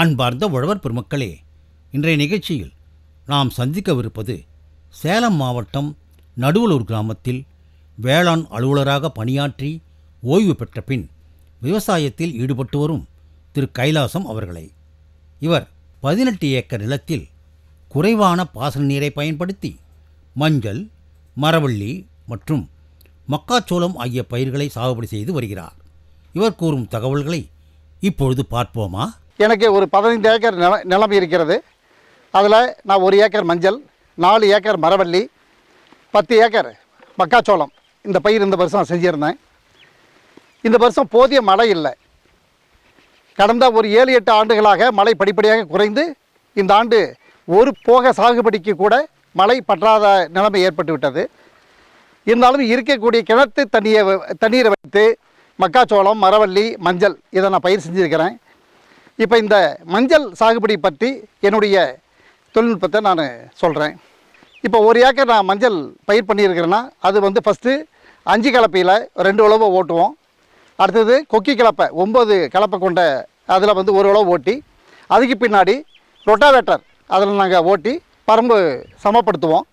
அன்பார்ந்த உழவர் பெருமக்களே இன்றைய நிகழ்ச்சியில் நாம் சந்திக்கவிருப்பது சேலம் மாவட்டம் நடுவலூர் கிராமத்தில் வேளாண் அலுவலராக பணியாற்றி ஓய்வு பெற்ற பின் விவசாயத்தில் ஈடுபட்டு வரும் திரு கைலாசம் அவர்களை. இவர் பதினெட்டு ஏக்கர் நிலத்தில் குறைவான பாசன நீரை பயன்படுத்தி மஞ்சள் மரவள்ளி மற்றும் மக்காச்சோளம் ஆகிய பயிர்களை சாகுபடி செய்து வருகிறார். இவர் கூறும் தகவல்களை இப்பொழுது பார்ப்போமா? எனக்கு ஒரு பதினைந்து ஏக்கர் நில நிலம் இருக்கிறது. அதில் நான் ஒரு ஏக்கர் மஞ்சள் நாலு ஏக்கர் மரவள்ளி பத்து ஏக்கர் மக்காச்சோளம். இந்த பயிர் இந்த வருஷம் செஞ்சுருந்தேன். இந்த வருஷம் போதிய மழை இல்லை. கடந்த ஒரு ஏழு எட்டு ஆண்டுகளாக மழை படிப்படியாக குறைந்து இந்த ஆண்டு ஒரு போக சாகுபடிக்கு கூட மழை பற்றாத நிலைமை ஏற்பட்டு விட்டது. இருந்தாலும் இருக்கக்கூடிய கிணத்து தண்ணியை வ- தண்ணீரை வைத்து மக்காச்சோளம் மரவள்ளி மஞ்சள் இதை நான் பயிர் செஞ்சுருக்கிறேன். இப்போ இந்த மஞ்சள் சாகுபடி பற்றி என்னுடைய தொழில்நுட்பத்தை நான் சொல்கிறேன் இப்போ ஒரு ஏக்கர் நான் மஞ்சள் பயிர் பண்ணியிருக்கிறேன்னா அது வந்து ஃபஸ்ட்டு அஞ்சு கலப்பையில் ரெண்டு உழவை ஓட்டுவோம். அடுத்தது கொக்கி கலப்பை ஒம்பது கலப்பை கொண்ட அதில் வந்து ஒரு உழவு ஓட்டி அதுக்கு பின்னாடி ரொட்டாவேட்டர் அதில் நாங்கள் ஓட்டி பரம்பு சமப்படுத்துவோம்.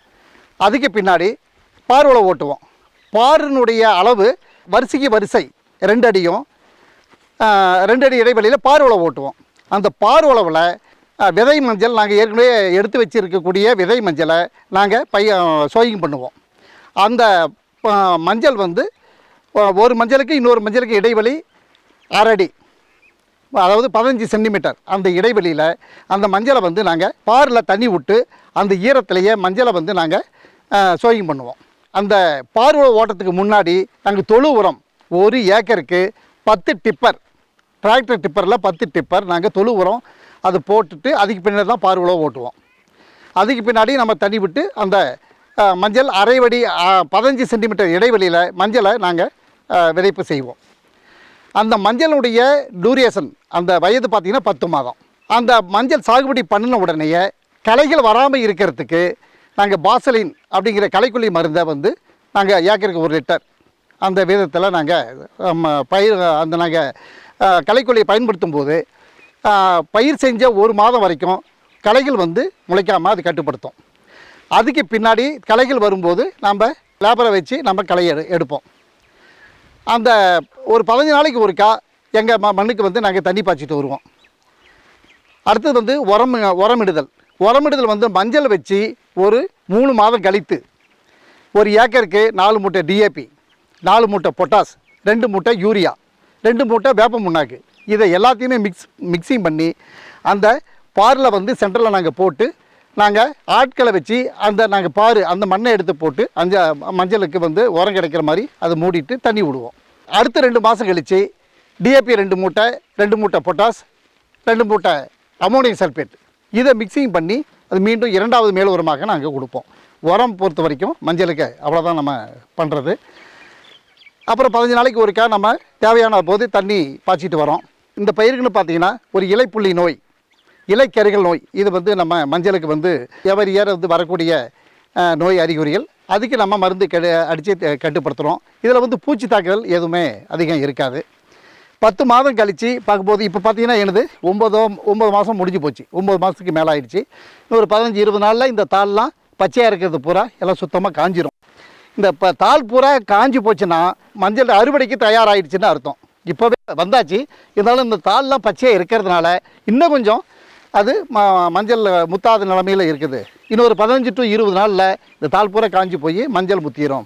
அதுக்கு பின்னாடி பார் உழவு ஓட்டுவோம். பாரினுடைய அளவு வரிசைக்கு வரிசை ரெண்டு அடியும் ரெண்டு அடி இடைவெளியில் பார் ஓட்டுவோம். அந்த பார்வளவில் விதை மஞ்சள் நாங்கள் ஏற்கனவே எடுத்து வச்சிருக்கக்கூடிய விதை மஞ்சளை நாங்கள் பைய சோயிங் பண்ணுவோம். அந்த மஞ்சள் வந்து ஒரு மஞ்சளுக்கு இன்னொரு மஞ்சளுக்கு இடைவெளி அரடி அதாவது பதினஞ்சு சென்டிமீட்டர். அந்த இடைவெளியில் அந்த மஞ்சளை வந்து நாங்கள் பாரில் தண்ணி விட்டு அந்த ஈரத்திலேயே மஞ்சளை வந்து நாங்கள் சோயிங் பண்ணுவோம். அந்த பார்வை ஓட்டத்துக்கு முன்னாடி நாங்கள் தொழு உரம் ஒரு ஏக்கருக்கு பத்து டிப்பர் டிராக்டர் டிப்பரில் பத்து டிப்பர் நாங்கள் தொழு உரம் அது போட்டுட்டு அதுக்கு பின்னாடி தான் பார்வலை ஓட்டுவோம். அதுக்கு பின்னாடி நம்ம தண்ணி விட்டு அந்த மஞ்சள் அரைவடி பதினஞ்சு சென்டிமீட்டர் இடைவெளியில் மஞ்சளை நாங்கள் விதைப்பு செய்வோம். அந்த மஞ்சளுடைய டூரியேஷன் அந்த வயது பார்த்திங்கன்னா பத்து மாதம். அந்த மஞ்சள் சாகுபடி பண்ணின உடனேயே களைகள் வராமல் இருக்கிறதுக்கு நாங்கள் பாசலின் அப்படிங்கிற களைக்கொல்லி மருந்தை வந்து நாங்கள் ஏக்கருக்கு ஒரு லிட்டர். அந்த விதத்தில் நாங்கள் பயிர் அந்த நாங்கள் களைக்கொல்லியை பயன்படுத்தும் போது பயிர் செஞ்ச ஒரு மாதம் வரைக்கும் களைகள் வந்து முளைக்காமல் அது கட்டுப்படுத்தும். அதுக்கு பின்னாடி களைகள் வரும்போது நம்ம லேபரை வச்சு நம்ம களை எடு எடுப்போம். அந்த ஒரு பதினஞ்சு நாளைக்கு ஒருக்கா எங்கள் ம மண்ணுக்கு வந்து நாங்கள் தண்ணி பாய்ச்சிட்டு வருவோம். அடுத்தது வந்து உரம் உரமிடுதல் உரமிடுதல் வந்து மஞ்சள் வச்சு ஒரு மூணு மாதம் கழித்து ஒரு ஏக்கருக்கு நாலு மூட்டை டிஏபி நாலு மூட்டை பொட்டாஸ் ரெண்டு மூட்டை யூரியா ரெண்டு மூட்டை வேப்ப முன்னாக்கு இதை எல்லாத்தையுமே மிக்ஸ் மிக்சிங் பண்ணி அந்த பாரில் வந்து சென்டரில் நாங்கள் போட்டு நாங்கள் ஆட்களை வச்சு அந்த நாங்கள் பாரு அந்த மண்ணை எடுத்து போட்டு அந்த மஞ்சளுக்கு வந்து உரம் கிடைக்கிற மாதிரி அதை மூடிட்டு தண்ணி விடுவோம். அடுத்த ரெண்டு மாதம் கழித்து டிஏபி ரெண்டு மூட்டை ரெண்டு மூட்டை பொட்டாஸ் ரெண்டு மூட்டை அமோனியம் சல்ஃபேட் இதை மிக்சிங் பண்ணி அது மீண்டும் இரண்டாவது மேல் உரமாக நாங்கள் கொடுப்போம். உரம் பொறுத்த வரைக்கும் மஞ்சளுக்கு அவ்வளோதான் நம்ம பண்ணுறது அப்புறம் பதினஞ்சு நாளைக்கு ஒருக்கா நம்ம தேவையான போது தண்ணி பாய்ச்சிட்டு வரோம். இந்த பயிருக்குன்னு பார்த்தீங்கன்னா ஒரு இலைப்புள்ளி நோய் இலைக்கருகள் நோய் இது வந்து நம்ம மஞ்சளுக்கு வந்து எவரி இயர் வந்து வரக்கூடிய நோய் அறிகுறிகள். அதுக்கு நம்ம மருந்து கெடு அடித்து கட்டுப்படுத்துகிறோம் இதில் வந்து பூச்சி தாக்குதல் எதுவுமே அதிகம் இருக்காது. பத்து மாதம் கழித்து பார்க்கும்போது இப்போ பார்த்தீங்கன்னா எனது ஒம்பதோ ஒம்பது மாதம் முடிஞ்சு போச்சு. ஒம்பது மாதத்துக்கு மேலே ஆயிடுச்சு ஒரு பதினஞ்சு இருபது நாளில் இந்த தாள்லாம் பச்சையாக இருக்கிறது பூரா எல்லாம் சுத்தமாக காஞ்சிரும். இந்த இப்போ தாள் பூரா காஞ்சி போச்சுன்னா மஞ்சள் அறுவடைக்கு தயாராகிடுச்சுன்னு அர்த்தம். இப்போவே வந்தாச்சு. இருந்தாலும் இந்த தாள்லாம் பச்சையாக இருக்கிறதுனால இன்னும் கொஞ்சம் அது ம மஞ்சள் முத்தாத நிலமையில் இருக்குது. இன்னொரு பதினஞ்சு டு இருபது நாளில் இந்த தாள் பூரா காஞ்சி போய் மஞ்சள் முத்திரும்.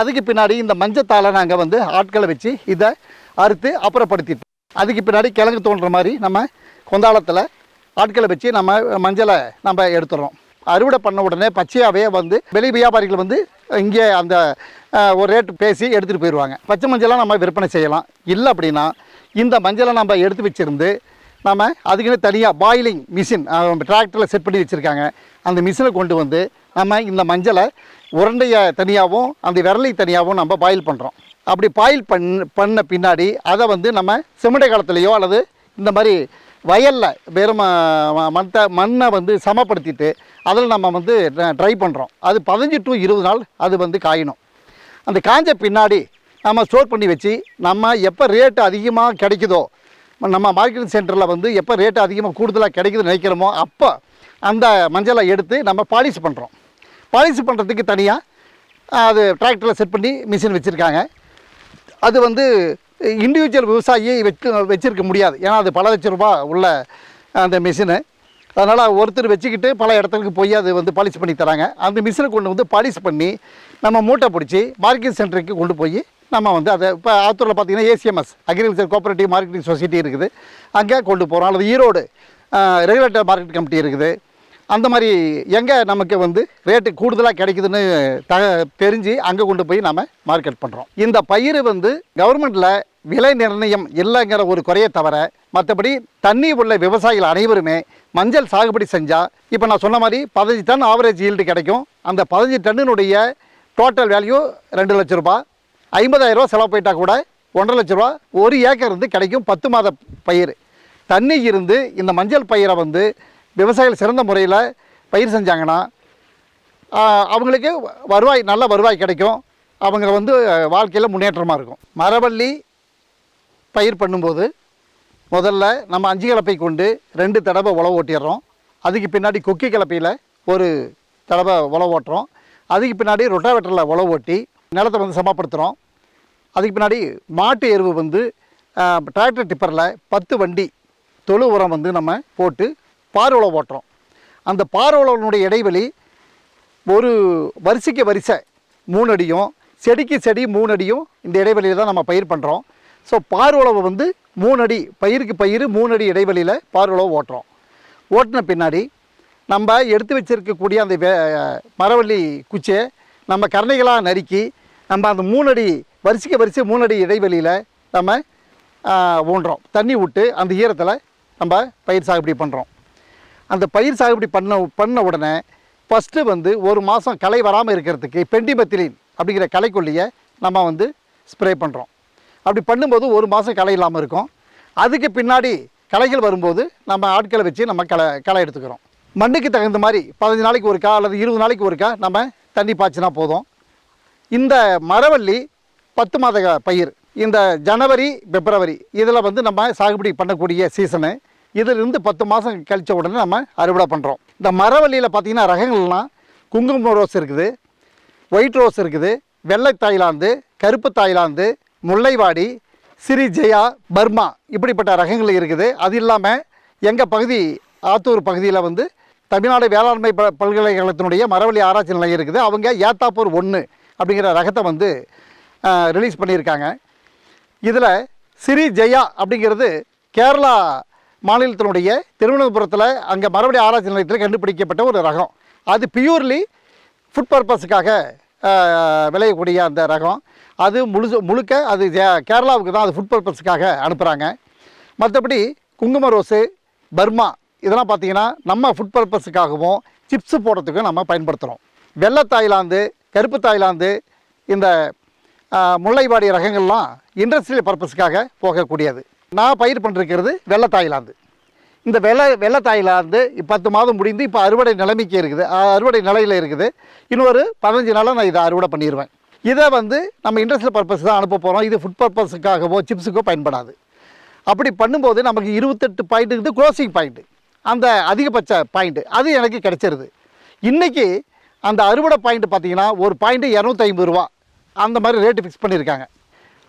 அதுக்கு பின்னாடி இந்த மஞ்சத்தாளை நாங்கள் வந்து ஆட்களை வச்சு இதை அறுத்து அப்புறப்படுத்திட்டோம். அதுக்கு பின்னாடி கிழங்கு தோன்ற மாதிரி நம்ம கொந்தாளத்தில் ஆட்களை வச்சு நம்ம மஞ்சளை நம்ம எடுத்துடுறோம் அறுவடை பண்ண உடனே பச்சையாகவே வந்து வெளி வியாபாரிகள் வந்து இங்கே அந்த ஒரு ரேட்டு பேசி எடுத்துகிட்டு போயிடுவாங்க பச்சை மஞ்சளாக நம்ம விற்பனை செய்யலாம். இல்லை அப்படின்னா இந்த மஞ்சளை நம்ம எடுத்து வச்சிருந்து நம்ம அதுக்குன்னு தனியாக பாயிலிங் மிஷின் டிராக்டரில் செட் பண்ணி வச்சுருக்காங்க. அந்த மிஷினை கொண்டு வந்து நம்ம இந்த மஞ்சளை உருண்டையை தனியாகவும் அந்த விரலை தனியாகவும் நம்ம பாயில் பண்ணுறோம் அப்படி பாயில் பண் பண்ண பின்னாடி அதை வந்து நம்ம செமிடை காலத்துலேயோ அல்லது இந்த மாதிரி வயலில் வெறும் மண்ணை மண்ணை வந்து சமப்படுத்திட்டு அதில் நம்ம வந்து ட்ரை பண்ணுறோம் அது பதினஞ்சு டு இருபது நாள் அது வந்து காயணும். அந்த காஞ்ச பின்னாடி நம்ம ஸ்டோர் பண்ணி வச்சு நம்ம எப்போ ரேட்டு அதிகமாக கிடைக்குதோ நம்ம மார்க்கெட்டிங் சென்டரில் வந்து எப்போ ரேட்டு அதிகமாக கூடுதலாக கிடைக்குதுன்னு நினைக்கிறோமோ அப்போ அந்த மஞ்சளை எடுத்து நம்ம பாலிஷ் பண்ணுறோம் பாலிஷ் பண்ணுறதுக்கு தனியாக அது டிராக்டரில் செட் பண்ணி மிஷின் வச்சுருக்காங்க. அது வந்து இண்டிவிஜுவல் விவசாயி வச்சு வச்சுருக்க முடியாது. ஏன்னா அது பல லட்ச ரூபா உள்ள அந்த மிஷினு அதனால் ஒருத்தர் வச்சுக்கிட்டு பல இடத்துக்கு போய் அது வந்து பாலிஷ் பண்ணி தராங்க. அந்த மிஷினை கொண்டு வந்து பாலிஷ் பண்ணி நம்ம மூட்டை பிடிச்சி மார்க்கெட் சென்டருக்கு கொண்டு போய் நம்ம வந்து அதை இப்போ ஆத்தூரில் பார்த்தீங்கன்னா ACMS agriculture cooperative marketing society இருக்குது. அங்கே கொண்டு போகிறோம் அல்லது ஈரோடு ரெகுலேட்டர் மார்க்கெட் கமிட்டி இருக்குது. அந்த மாதிரி எங்கே நமக்கு வந்து ரேட்டு கூடுதலாக கிடைக்குதுன்னு த தெரிஞ்சு அங்கே கொண்டு போய் நம்ம மார்க்கெட் பண்ணுறோம் இந்த பயிர் வந்து கவர்மெண்ட்டில் விலை நிர்ணயம் இல்லைங்கிற ஒரு குறையை தவிர மற்றபடி தண்ணி உள்ள விவசாயிகள் அனைவருமே மஞ்சள் சாகுபடி செஞ்சால் இப்போ நான் சொன்ன மாதிரி பதினஞ்சு டன் ஆவரேஜ் ஈல்டு கிடைக்கும். அந்த பதினஞ்சு டன்னுடைய டோட்டல் வேல்யூ ரெண்டு லட்ச ரூபா. ஐம்பதாயிரரூவா செலவு போயிட்டா கூட ஒன்றரை லட்ச ரூபா ஒரு ஏக்கர் இருந்து கிடைக்கும் பத்து மாத பயிர். தண்ணி இருந்து இந்த மஞ்சள் பயிரை வந்து விவசாயிகள் சிறந்த முறையில் பயிர் செஞ்சாங்கன்னா அவங்களுக்கு வருவாய் நல்ல வருவாய் கிடைக்கும். அவங்க வந்து வாழ்க்கையில் முன்னேற்றமாக இருக்கும். மரவள்ளி பயிர் பண்ணும்போது முதல்ல நம்ம அஞ்சு கலப்பை கொண்டு ரெண்டு தடவை உழவு ஓட்டிடுறோம். அதுக்கு பின்னாடி கொக்கி கலப்பையில் ஒரு தடவை உழவு ஓட்டுறோம். அதுக்கு பின்னாடி ரொட்டாவேட்டரில் உழவு ஓட்டி நிலத்தை வந்து சமப்படுத்துகிறோம் அதுக்கு பின்னாடி மாட்டு எருவு வந்து டிராக்டர் டிப்பரில் பத்து வண்டி தொழு உரம் வந்து நம்ம போட்டு பார் உழவு ஓட்டுறோம். அந்த பார் உழவனுடைய இடைவெளி ஒரு வரிசைக்கு வரிசை மூணு அடியும் செடிக்கு செடி மூணு அடியும் இந்த இடைவெளியில் தான் நம்ம பயிர் பண்ணுறோம் ஸோ பார் உழவு வந்து மூணு அடி பயிருக்கு பயிர் மூணு அடி இடைவெளியில் பார் உழவு ஓட்டுறோம். ஓட்டின பின்னாடி நம்ம எடுத்து வச்சிருக்கக்கூடிய அந்த வே மரவள்ளி குச்சியை நம்ம கரணைகளாக நறுக்கி நம்ம அந்த மூணடி வரிசைக்கு வரிசை மூணடி இடைவெளியில் நம்ம ஊன்றோம். தண்ணி விட்டு அந்த ஈரத்தில் நம்ம பயிர் சாகுபடி பண்ணுறோம் அந்த பயிர் சாகுபடி பண்ண பண்ண உடனே ஃபஸ்ட்டு வந்து ஒரு மாதம் களை வராமல் இருக்கிறதுக்கு பெண்டிமெத்திலின் அப்படிங்கிற களைக்கொல்லியை நம்ம வந்து ஸ்ப்ரே பண்ணுறோம் அப்படி பண்ணும்போது ஒரு மாதம் களை இல்லாமல் இருக்கும். அதுக்கு பின்னாடி களைகள் வரும்போது நம்ம ஆட்களை வச்சு நம்ம களை களை எடுத்துக்கிறோம். மண்ணுக்கு தகுந்த மாதிரி பதினஞ்சு நாளைக்கு ஒருக்கா அல்லது இருபது நாளைக்கு ஒருக்கா நம்ம தண்ணி பாய்ச்சினா போதும். இந்த மரவள்ளி பத்து மாத பயிர் இந்த ஜனவரி பிப்ரவரி இதில் வந்து நம்ம சாகுபடி பண்ணக்கூடிய சீசனு இதிலிருந்து பத்து மாதம் கழித்த உடனே நம்ம அறுவடை பண்ணுறோம் இந்த மரவள்ளியில் பார்த்தீங்கன்னா ரகங்கள்லாம் குங்குமம் ரோஸ் இருக்குது ஒயிட் ரோஸ் இருக்குது வெள்ளை தாய்லாந்து கருப்பு தாய்லாந்து முல்லைவாடி சிறி ஜெயா பர்மா இப்படிப்பட்ட ரகங்கள் இருக்குது. அது இல்லாமல் எங்கள் பகுதி ஆத்தூர் பகுதியில் வந்து தமிழ்நாடு வேளாண்மை ப பல்கலைக்கழகத்தினுடைய மரவழி ஆராய்ச்சி நிலையம் இருக்குது. அவங்க ஏத்தாப்பூர் ஒன்று அப்படிங்கிற ரகத்தை வந்து ரிலீஸ் பண்ணியிருக்காங்க. இதில் ஸ்ரீ ஜெயா அப்படிங்கிறது கேரளா மாநிலத்தினுடைய திருவனந்தபுரத்தில் அங்கே மரபடி ஆராய்ச்சி நிலையத்தில் கண்டுபிடிக்கப்பட்ட ஒரு ரகம். அது பியூர்லி ஃபுட் பர்பஸுக்காக விளையக்கூடிய அந்த ரகம். அது முழுசு முழுக்க அது கேரளாவுக்கு தான் அது ஃபுட் பர்பஸுக்காக அனுப்புகிறாங்க மற்றபடி குங்கும ரோஸு பர்மா இதெல்லாம் பார்த்தீங்கன்னா நம்ம ஃபுட் பர்பஸுக்காகவும் சிப்ஸு போடுறதுக்கும் நம்ம பயன்படுத்துகிறோம் வெள்ளை தாய்லாந்து கருப்பு தாய்லாந்து இந்த முல்லைவாடி ரகங்கள்லாம் இண்டஸ்ட்ரியல் பர்பஸுக்காக போகக்கூடியது. நான் பயிர் பண்ணிருக்கிறது வெள்ளை தாய்லாந்து. இந்த வெள்ளை வெள்ளை வந்து பத்து மாதம் முடிந்து இப்போ அறுவடை நிலைமைக்கு இருக்குது. அறுவடை நிலையில் இருக்குது. இன்னொரு பதினஞ்சு நாளாக நான் இதை அறுவடை பண்ணிடுவேன் இதை வந்து நம்ம இண்டஸ்ட்ரியல் பர்பஸ் தான் அனுப்ப போகிறோம் இது ஃபுட் பர்பஸுக்காகவோ சிப்ஸுக்கோ பயன்படாது. அப்படி பண்ணும்போது நமக்கு இருபத்தெட்டு பாயிண்ட்டுக்கு இருக்குது க்ளோசிங் பாயிண்ட்டு அந்த அதிகபட்ச பாயிண்ட்டு அது எனக்கு கிடச்சிருது. இன்றைக்கி அந்த அறுவடை பாயிண்ட் பார்த்தீங்கன்னா ஒரு பாயிண்ட்டு இரநூத்தைம்பது ரூபா. அந்த மாதிரி ரேட்டு ஃபிக்ஸ் பண்ணியிருக்காங்க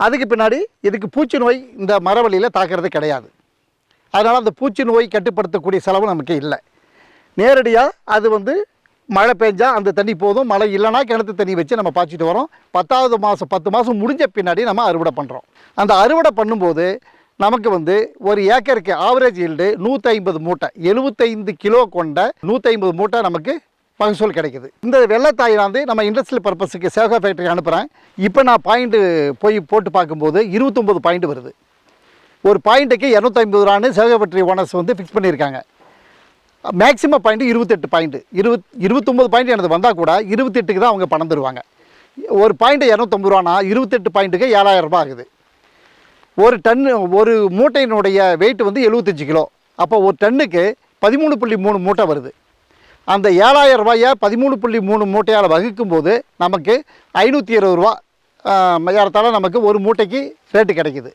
அதுக்கு பின்னாடி இதுக்கு பூச்சி நோய் இந்த மரவழியில் தாக்கிறது கிடையாது. அதனால் அந்த பூச்சி நோய் கட்டுப்படுத்தக்கூடிய செலவு நமக்கு இல்லை. நேரடியாக அது வந்து மழை பெஞ்சால் அந்த தண்ணி போதும் மழை இல்லைனா கிணத்து தண்ணி வச்சு நம்ம பாய்ச்சிட்டு வரோம். பத்தாவது மாதம் பத்து மாதம் முடிஞ்ச பின்னாடி நம்ம அறுவடை பண்ணுறோம் அந்த அறுவடை பண்ணும்போது நமக்கு வந்து ஒரு ஏக்கருக்கு ஆவரேஜ் ஈல்டு நூற்றி ஐம்பது மூட்டை எழுபத்தைந்து கிலோ கொண்ட நூற்றி ஐம்பது மூட்டை நமக்கு மகசூல் கிடைக்குது. இந்த வெள்ளத்தாயிலாந்து நம்ம இண்டஸ்ட்ரியல் பர்பஸுக்கு சேகா ஃபேக்டரி அனுப்புகிறேன் இப்போ நான் பாயிண்ட்டு போய் போட்டு பார்க்கும்போது இருபத்தொம்பது பாயிண்ட் வருது. ஒரு பாயிண்ட்டுக்கு இரநூத்தைம்பது ரூபான்னு சேகா ஓனர்ஸ் வந்து ஃபிக்ஸ் பண்ணியிருக்காங்க. மேக்ஸிமம் பாயிண்ட்டு இருபத்தெட்டு பாயிண்ட்டு இருபத் இருபத்தொம்பது பாயிண்ட் எனக்கு வந்தால் கூட இருபத்தெட்டுக்கு தான் அவங்க பணம் தருவாங்க. ஒரு பாயிண்ட்டு இரநூத்தம்பது ரூபானா இருபத்தெட்டு பாயிண்ட்டுக்கு ஏழாயிரம் ரூபாய் ஆகுது. ஒரு டன்னு ஒரு மூட்டையினுடைய வெயிட் வந்து எழுபத்தஞ்சு கிலோ. அப்போ ஒரு டன்னுக்கு பதிமூணு புள்ளி மூணு மூட்டை வருது. அந்த ஏழாயிரம் ரூபாயை பதிமூணு புள்ளி மூணு மூட்டையால் வகுக்கும்போது நமக்கு ஐநூற்றி இருபது ரூபா ஏறத்தாழ நமக்கு ஒரு மூட்டைக்கு ரேட்டு கிடைக்கிது.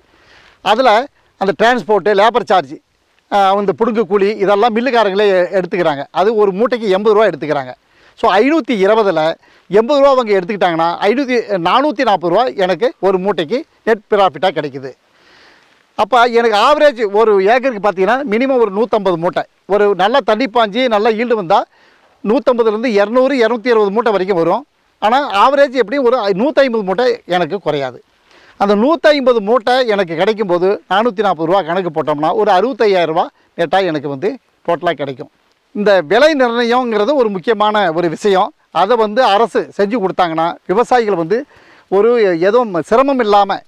அதில் அந்த டிரான்ஸ்போர்ட்டு லேபர் சார்ஜ் இந்த புடுங்கு கூலி இதெல்லாம் மில்லுக்காரங்களே எடுத்துக்கிறாங்க. அது ஒரு மூட்டைக்கு எண்பது ரூபா எடுத்துக்கிறாங்க. ஸோ ஐநூற்றி இருபதில் எண்பது ரூபா அவங்க எடுத்துக்கிட்டாங்கன்னா ஐநூற்றி நானூற்றி நாற்பது ரூபா எனக்கு ஒரு மூட்டைக்கு நெட் ப்ராஃபிட்டாக கிடைக்குது. அப்போ எனக்கு ஆவரேஜ் ஒரு ஏக்கருக்கு பார்த்தீங்கன்னா மினிமம் ஒரு நூற்றம்பது மூட்டை. ஒரு நல்ல தண்ணி பாஞ்சு நல்லா ஈல்டு வந்தால் நூற்றம்பதுலேருந்து இரநூறு இரநூத்தி இருபது மூட்டை வரைக்கும் வரும். ஆனால் ஆவரேஜ் எப்படியும் ஒரு நூற்றி ஐம்பது மூட்டை எனக்கு குறையாது. அந்த நூற்றி ஐம்பது மூட்டை எனக்கு கிடைக்கும் போது நானூற்றி நாற்பது ரூபா கணக்கு போட்டோம்னா ஒரு அறுபத்தையாயிரரூபா நெட்டாக எனக்கு வந்து டோட்டலாக கிடைக்கும். இந்த விலை நிர்ணயங்கிறது ஒரு முக்கியமான ஒரு விஷயம். அதை வந்து அரசு செஞ்சு கொடுத்தாங்கன்னா விவசாயிகள் வந்து ஒரு எதுவும் சிரமம் இல்லாமல்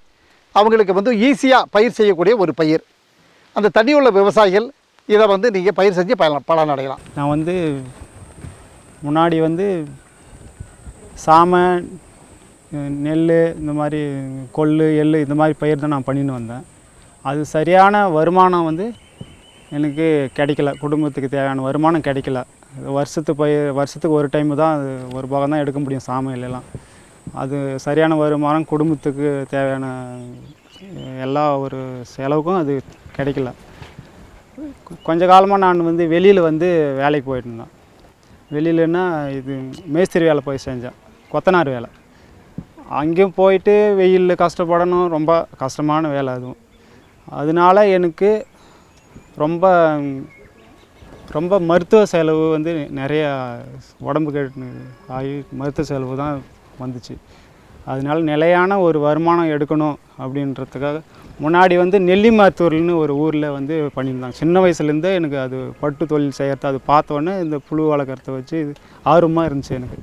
அவங்களுக்கு வந்து ஈஸியாக பயிர் செய்யக்கூடிய ஒரு பயிர். அந்த தண்ணி உள்ள விவசாயிகள் இதை வந்து நீங்கள் பயிர் செஞ்சு பலன் பலன் அடையலாம் நான் வந்து முன்னாடி வந்து சாமன் நெல் இந்த மாதிரி கொள்ளு எள் இந்த மாதிரி பயிர் தான் நான் பண்ணின்னு வந்தேன். அது சரியான வருமானம் வந்து எனக்கு கிடைக்கல. குடும்பத்துக்கு தேவையான வருமானம் கிடைக்கல. வருஷத்து பயிர் வருஷத்துக்கு ஒரு டைம் தான் அது ஒரு பாகம் தான் எடுக்க முடியும் சாமையிலலாம் அது சரியான வருமானம் குடும்பத்துக்கு தேவையான எல்லா ஒரு செலவுக்கும் அது கிடைக்கல. கொஞ்ச காலமாக நான் வந்து வெளியில் வந்து வேலைக்கு போயிட்டு இருந்தேன். வெளியிலன்னா இது மேஸ்திரி வேலை போய் செஞ்சேன். கொத்தனார் வேலை. அங்கேயும் போயிட்டு வெயிலில் கஷ்டப்படணும். ரொம்ப கஷ்டமான வேலை அதுவும். அதனால எனக்கு ரொம்ப ரொம்ப மருத்துவ செலவு வந்து நிறையா உடம்பு கெட்டு ஆகி மருத்துவ செலவு தான் வந்துச்சு. அதனால நிலையான ஒரு வருமானம் எடுக்கணும் அப்படின்றதுக்காக முன்னாடி வந்து நெல்லிமாத்தூர்னு ஒரு ஊரில் வந்து பண்ணியிருந்தாங்க. சின்ன வயசுலேருந்தே எனக்கு அது பட்டு தொழில் செய்கிறது அது பார்த்தோன்னே இந்த புழு வளர்க்குறத வச்சு இது ஆர்வமாக இருந்துச்சு எனக்கு.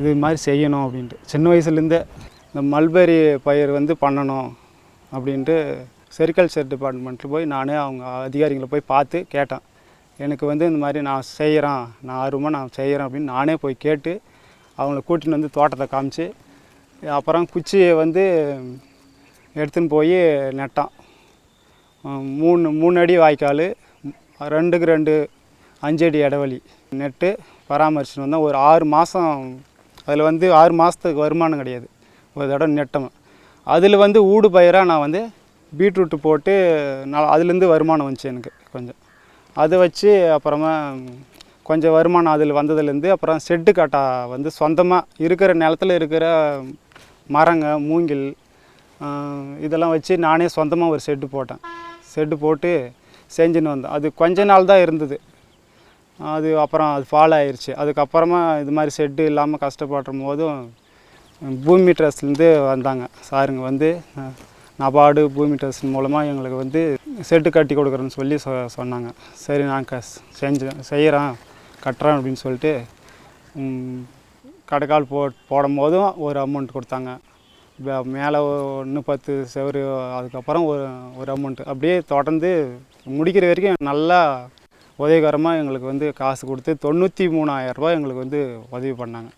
இது மாதிரி செய்யணும் அப்படின்ட்டு. சின்ன வயசுலேருந்தே இந்த மல்பெரி பயிர் வந்து பண்ணணும் அப்படின்ட்டு செரிகல்ச்சர் டிபார்ட்மெண்ட்டில் போய் நானே அவங்க அதிகாரிகளை போய் பார்த்து கேட்டேன். எனக்கு வந்து இந்த மாதிரி நான் செய்கிறேன் நான் ஆர்வமாக நான் செய்கிறேன் அப்படின்னு நானே போய் கேட்டு அவங்கள கூட்டின்னு வந்து தோட்டத்தை காமிச்சு அப்புறம் குச்சியை வந்து எடுத்துன்னு போய் நட்டான். மூணு மூணு அடி வாய்க்கால் ரெண்டுக்கு ரெண்டு அஞ்சடி இடைவெளி நெட்டு பராமரிச்சுட்டு வந்தேன். ஒரு ஆறு மாதம் அதில் வந்து ஆறு மாதத்துக்கு வருமானம் கிடையாது. ஒரு தடவை நெட்டம். அதில் வந்து ஊடு பயிராக நான் வந்து பீட்ரூட்டு போட்டு நான் அதுலேருந்து வருமானம் வந்துச்சு எனக்கு கொஞ்சம். அதை வச்சு அப்புறமா கொஞ்சம் வருமானம் அதில் வந்ததுலேருந்து அப்புறம் செட்டு காட்டா வந்து சொந்தமாக இருக்கிற நிலத்துல இருக்கிற மரங்க மூங்கில் இதெல்லாம் வச்சு நானே சொந்தமாக ஒரு செட்டு போட்டேன். செட்டு போட்டு செஞ்சுன்னு வந்தேன். அது கொஞ்ச நாள் தான் இருந்தது. அது அப்புறம் அது ஃபாலோ ஆயிடுச்சு அதுக்கப்புறமா இது மாதிரி செட்டு இல்லாமல் கஷ்டப்படுற போதும் பூமி ட்ரஸ்ட்லேருந்து வந்தாங்க. சாருங்க வந்து நபார்டு பூமி ட்ரஸ்ட் மூலமாக எங்களுக்கு வந்து செட்டு கட்டி கொடுக்குறேன்னு சொல்லி சொ சொன்னாங்க. சரி நான் க செஞ்சேன் செய்கிறேன் கட்டுறேன் அப்படின்னு சொல்லிட்டு கடைக்கால் போ போடும் போதும் ஒரு அமௌண்ட் கொடுத்தாங்க. மேலே ஒன்று பத்து செவரு அதுக்கப்புறம் ஒரு ஒரு அமௌண்ட்டு அப்படியே தொடர்ந்து முடிக்கிற வரைக்கும் நல்லா உதவிகரமாக எங்களுக்கு வந்து காசு கொடுத்து தொண்ணூற்றி மூணாயிரரூபா எங்களுக்கு வந்து உதவி பண்ணாங்க.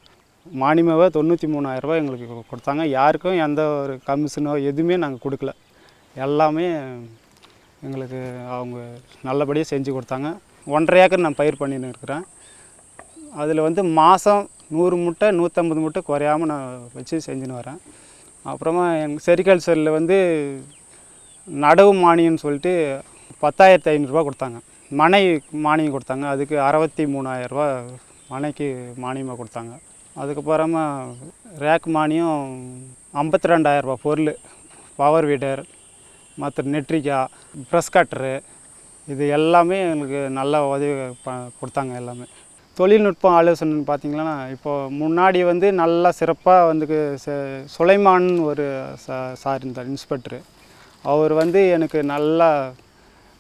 மானியமாகவே தொண்ணூற்றி மூணாயிரரூபா எங்களுக்கு கொடுத்தாங்க. யாருக்கும் எந்த ஒரு கமிஷனோ எதுவுமே நாங்கள் கொடுக்கல. எல்லாமே எங்களுக்கு அவங்க நல்லபடியாக செஞ்சு கொடுத்தாங்க. ஒன்றரை ஏக்கர் நான் பயிர் பண்ணின்னு இருக்கிறேன். அதில் வந்து மாதம் நூறு முட்டை நூற்றம்பது முட்டை குறையாமல் நான் வச்சு செஞ்சுன்னு வரேன். அப்புறமா எங்கள் செரிகல்ச்சரில் வந்து நடவு மானியம்னு சொல்லிட்டு பத்தாயிரத்தி ஐநூறுரூவா கொடுத்தாங்க. மனை மானியம் கொடுத்தாங்க. அதுக்கு அறுபத்தி மூணாயிரரூபா மனைக்கு மானியமாக கொடுத்தாங்க. அதுக்கப்புறமா ரேக் மானியம் ஐம்பத்தி ரெண்டாயிரரூபா பொருள் பவர் வீடர் மற்ற நெட்ரிக்கா ப்ரெஸ் கட்டரு இது எல்லாமே எங்களுக்கு நல்ல உதவி ப கொடுத்தாங்க எல்லாமே. தொழில்நுட்பம் ஆலோசனைன்னு பார்த்தீங்கன்னா இப்போது முன்னாடி வந்து நல்லா சிறப்பாக வந்து ச- சுலைமான் ஒரு சா சார் இருந்தார் இன்ஸ்பெக்டரு. அவர் வந்து எனக்கு நல்லா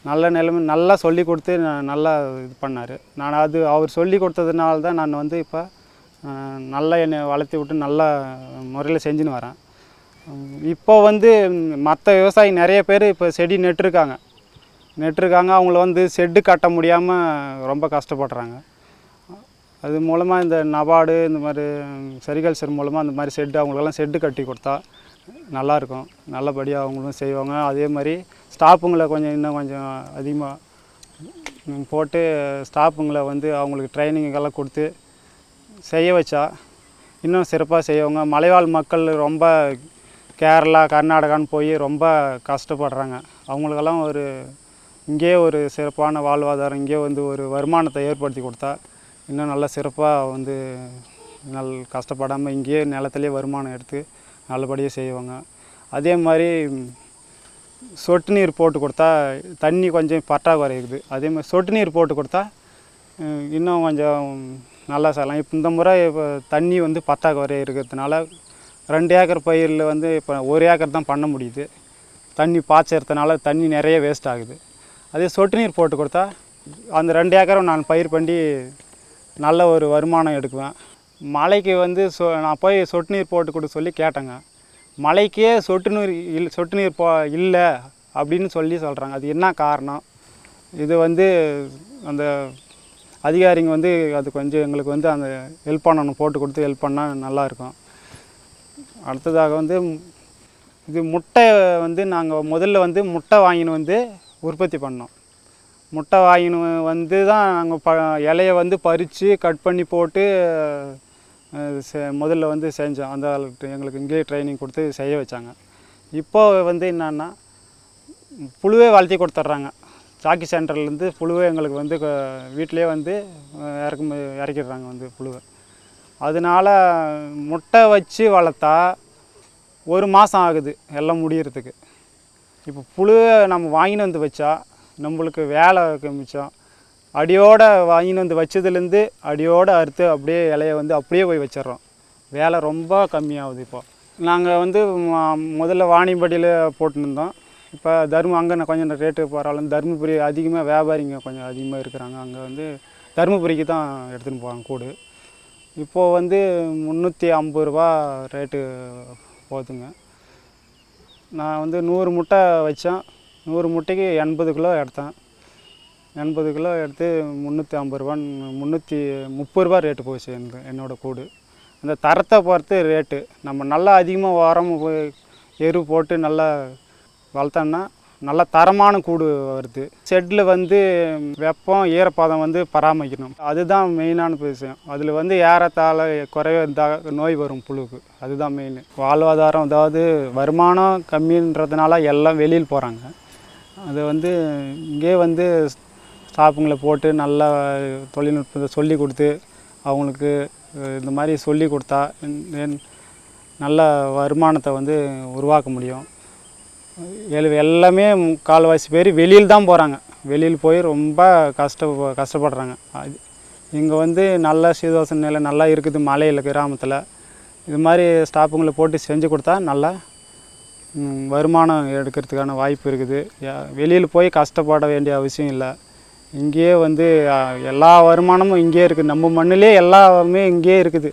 நல்ல நிலைமை நல்லா சொல்லி கொடுத்து நான் நல்லா இது பண்ணார். நான் அது அவர் சொல்லி கொடுத்ததுனால தான் நான் வந்து இப்போ நல்லா என்னை வளர்த்தி விட்டு நல்லா முறையில் செஞ்சுன்னு வரேன். இப்போ வந்து மற்ற விவசாயி நிறைய பேர் இப்போ செடி நெட்டிருக்காங்க. நெட்டிருக்காங்க அவங்கள வந்து செட்டு கட்ட முடியாமல் ரொம்ப கஷ்டப்படுறாங்க. அது மூலமாக இந்த நபார்டு இந்த மாதிரி செரிகல்ச்சர் மூலமாக அந்த மாதிரி செட்டு அவங்களுக்கெல்லாம் செட்டு கட்டி கொடுத்தா நல்லாயிருக்கும். நல்லபடியாக அவங்களும் செய்வாங்க. அதே மாதிரி ஸ்டாஃபுங்களை கொஞ்சம் இன்னும் கொஞ்சம் அதிகமாக போட்டு ஸ்டாஃபுங்களை வந்து அவங்களுக்கு ட்ரைனிங்கெல்லாம் கொடுத்து செய்ய வச்சா இன்னும் சிறப்பாக செய்வாங்க. மலைவாழ் மக்கள் ரொம்ப கேரளா கர்நாடகான்னு போய் ரொம்ப கஷ்டப்படுறாங்க. அவங்களுக்கெல்லாம் ஒரு இங்கேயே ஒரு சிறப்பான வாழ்வாதாரம் இங்கேயே வந்து ஒரு வருமானத்தை ஏற்படுத்தி கொடுத்தா இன்னும் நல்லா சிறப்பாக வந்து நல் கஷ்டப்படாமல் இங்கேயே நிலத்துலேயே வருமானம் எடுத்து நல்லபடியாக செய்வாங்க. அதே மாதிரி சொட்டு நீர் போட்டு கொடுத்தா தண்ணி கொஞ்சம் பற்றாக்குறை இருக்குது. அதே மாதிரி சொட்டு நீர் போட்டு கொடுத்தா இன்னும் கொஞ்சம் நல்லா செய்யலாம். இப்போ இந்த முறை இப்போ தண்ணி வந்து பற்றாக்குறை இருக்கிறதுனால ரெண்டு ஏக்கர் பயிரில் வந்து இப்போ ஒரு ஏக்கர் தான் பண்ண முடியுது. தண்ணி பாய்ச்சறதுனால தண்ணி நிறைய வேஸ்ட் ஆகுது. அதே சொட்டு நீர் போட்டு கொடுத்தா அந்த ரெண்டு ஏக்கரும் நான் பயிர் பண்ணி நல்ல ஒரு வருமானம் எடுக்குவேன். மலைக்கு வந்து சொ நான் போய் சொட்டு நீர் போட்டு கொடுக்க சொல்லி கேட்டேங்க. மலைக்கே சொட்டு நீர் இல் சொட்டு நீர் போ இல்லை அப்படின்னு சொல்லி சொல்கிறாங்க அது என்ன காரணம்? இது வந்து அந்த அதிகாரிங்க வந்து அது கொஞ்சம் எங்களுக்கு வந்து அந்த ஹெல்ப் பண்ணணும் போட்டு கொடுத்து ஹெல்ப் பண்ணால் நல்லாயிருக்கும் அடுத்ததாக வந்து இது முட்டை வந்து நாங்கள் முதல்ல வந்து முட்டை வாங்கின்னு வந்து உற்பத்தி பண்ணோம். முட்டை வாங்கின்னு வந்து தான் நாங்கள் ப இலைய வந்து பறித்து கட் பண்ணி போட்டு செ- முதல்ல வந்து செஞ்சோம். அந்த எங்களுக்கு இங்கேயே ட்ரைனிங் கொடுத்து செய்ய வச்சாங்க. இப்போ வந்து என்னன்னா புழுவே வளர்த்தி கொடுத்துட்றாங்க. சாக்கி சென்டர்லேருந்து புழுவே எங்களுக்கு வந்து வீட்டிலே வந்து இறக்கும் இறக்கிடுறாங்க வந்து புழுவை. அதனால முட்டை வச்சு வளர்த்தா ஒரு மாதம் ஆகுது எல்லாம் முடியறதுக்கு. இப்போ புழுவை நம்ம வாங்கின்னு வந்து வச்சா நம்மளுக்கு வேலை மிச்சம். அடியோடு வாங்கின்னு வந்து வச்சதுலேருந்து அடியோடு அறுத்து அப்படியே இலையை வந்து அப்படியே போய் வச்சிடுறோம். வேலை ரொம்ப கம்மியாகுது இப்போ. நாங்கள் வந்து முதல்ல வாணிபடியில் போட்டுருந்தோம். இப்போ தர்மம் அங்கே கொஞ்சம் ரேட்டு பரவாயில்ல தருமபுரி அதிகமாக வியாபாரிங்க கொஞ்சம் அதிகமாக இருக்கிறாங்க. அங்கே வந்து தருமபுரிக்கு தான் எடுத்துன்னு போவாங்க கூடு. இப்போது வந்து முந்நூற்றி ஐம்பது ரூபா ரேட்டு போகுதுங்க. நான் வந்து நூறு முட்டை வச்சேன். நூறு முட்டைக்கு எண்பது கிலோ எடுத்தேன். எண்பது கிலோ எடுத்து முந்நூற்றி ஐம்பது ரூபான்னு முந்நூற்றி முப்பது ரூபா ரேட்டு போச்சு எனக்கு என்னோடய கூடு. அந்த தரத்தை பொறுத்து ரேட்டு நம்ம நல்லா அதிகமாக உரம் போய் எரு போட்டு நல்லா வளர்த்தோம்னா நல்ல தரமான கூடு வருது. செட்டில் வந்து வெப்பம் ஈரப்பதம் வந்து பராமரிக்கணும். அதுதான் மெயினான விஷயம். அதில் வந்து ஏறத்தாழ குறைய நோய் வரும் புழுக்கு அதுதான் மெயின் வாழ்வாதாரம் அதாவது வருமானம் கம்மின்றதுனால எல்லாம் வெளியில் போகிறாங்க அதை வந்து இங்கே வந்து ஸ்டாஃபுங்களை போட்டு நல்லா தொழில்நுட்பத்தை சொல்லி கொடுத்து அவங்களுக்கு இந்த மாதிரி சொல்லி கொடுத்தா நல்ல வருமானத்தை வந்து உருவாக்க முடியும். எழு எல்லாமே கால்வாசி பேர் வெளியில் தான் போகிறாங்க வெளியில் போய் ரொம்ப கஷ்ட கஷ்டப்படுறாங்க. அது இங்கே வந்து நல்ல சீதோசன நிலை நல்லா இருக்குது மலையில் கிராமத்தில். இது மாதிரி ஸ்டாஃபுங்களை போட்டு செஞ்சு கொடுத்தா நல்லா வருமானம் எடுக்கிறதுக்கான வாய்ப்பு இருக்குது. வெளியில் போய் கஷ்டப்பட வேண்டிய அவசியம் இல்லை. இங்கேயே வந்து எல்லா வருமானமும் இங்கேயே இருக்குது நம்ம மண்ணிலே எல்லாமே இங்கேயே இருக்குது.